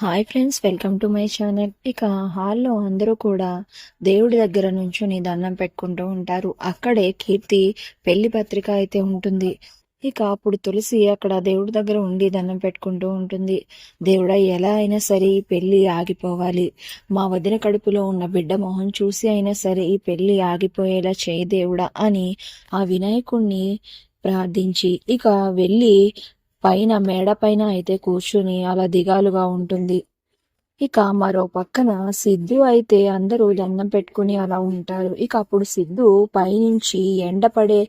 Hi friends welcome to my channel. ఇక hello అందరూ కూడా దేవుడి దగ్గర నుంచుని దండం పెట్టుకుంటూ ఉంటారు. అక్కడే కీర్తి పెళ్ళి పత్రిక అయితే ఉంటుంది. ఇక అప్పుడు తులసి అక్కడ దేవుడి దగ్గర ఉండి దండం పెట్టుకుంటూ ఉంటుంది. దేవుడా ఎలా అయినా సరే ఈ పెళ్ళి ఆగిపోవాలి. మా వదిన కడుపులో ఉన్న బిడ్డ మొహం చూసి అయినా సరే ఈ పెళ్ళి ఆగిపోయేలా చేయి దేవుడా అని ఆ వినాయకుణ్ణి ప్రార్థించి ఇక వెళ్ళి పైన మేడ పైన అయితే కూర్చుని అలా దిగాలుగా ఉంటుంది. ఇక మరో పక్కన సిద్ధు అయితే అందరూ దండం పెట్టుకుని అలా ఉంటారు. ఇక అప్పుడు సిద్ధు పైనుంచి ఎండపడే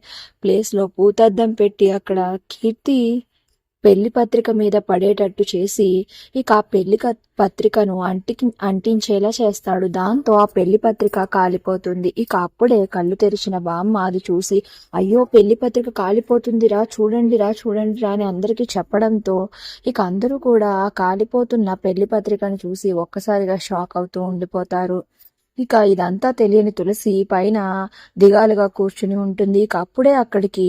ప్లేస్లో ప్లేస్లో పూతద్దం పెట్టి అక్కడ కీర్తి పెళ్ళి పత్రిక మీద పడేటట్టు చేసి ఇక ఆ పెళ్ళి పత్రికను అంటికి అంటించేలా చేస్తాడు. దాంతో ఆ పెళ్ళి పత్రిక కాలిపోతుంది. ఇక అప్పుడే కళ్ళు తెరిచిన బామ్మ అది చూసి అయ్యో పెళ్ళి పత్రిక కాలిపోతుందిరా చూడండిరా చూడండిరా అని అందరికీ చెప్పడంతో ఇక అందరూ కూడా కాలిపోతున్న పెళ్ళి పత్రికను చూసి ఒక్కసారిగా షాక్ అవుతూ ఉండిపోతారు. ఇక ఇదంతా తెలియని తులసి పైన దిగాలుగా కూర్చుని ఉంటుంది. ఇక అప్పుడే అక్కడికి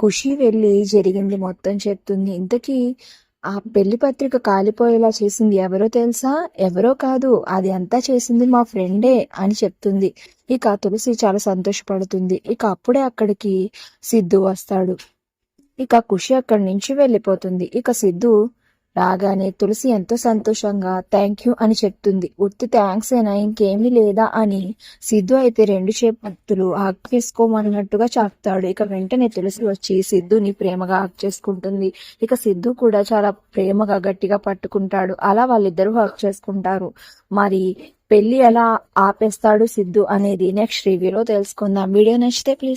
ఖుషి వెళ్ళి జరిగింది మొత్తం చెప్తుంది. ఇంతకీ ఆ పెళ్ళి పత్రిక కాలిపోయేలా చేసింది ఎవరో తెలుసా? ఎవరో కాదు అది అంతా చేసింది మా ఫ్రెండే అని చెప్తుంది. ఇక తులసి చాలా సంతోషపడుతుంది. ఇక అప్పుడే అక్కడికి సిద్ధు వస్తాడు. ఇక ఖుషి అక్కడి నుంచి వెళ్ళిపోతుంది. ఇక సిద్ధు రాగానే తులసి ఎంతో సంతోషంగా థ్యాంక్ యూ అని చెప్తుంది. ఉత్తి థ్యాంక్స్ అయినా ఇంకేమీ లేదా అని సిద్ధు అయితే రెండు చేపత్తులు హక్ చేసుకోమన్నట్టుగా చెప్తాడు. ఇక వెంటనే తులసి వచ్చి సిద్ధుని ప్రేమగా హక్ చేసుకుంటుంది. ఇక సిద్ధు కూడా చాలా ప్రేమగా గట్టిగా పట్టుకుంటాడు. అలా వాళ్ళిద్దరూ హక్ చేసుకుంటారు. మరి పెళ్ళి ఎలా ఆపేస్తాడు సిద్ధు అనేది నెక్స్ట్ రివ్యూలో తెలుసుకుందాం. వీడియో నచ్చితే ప్లీజ్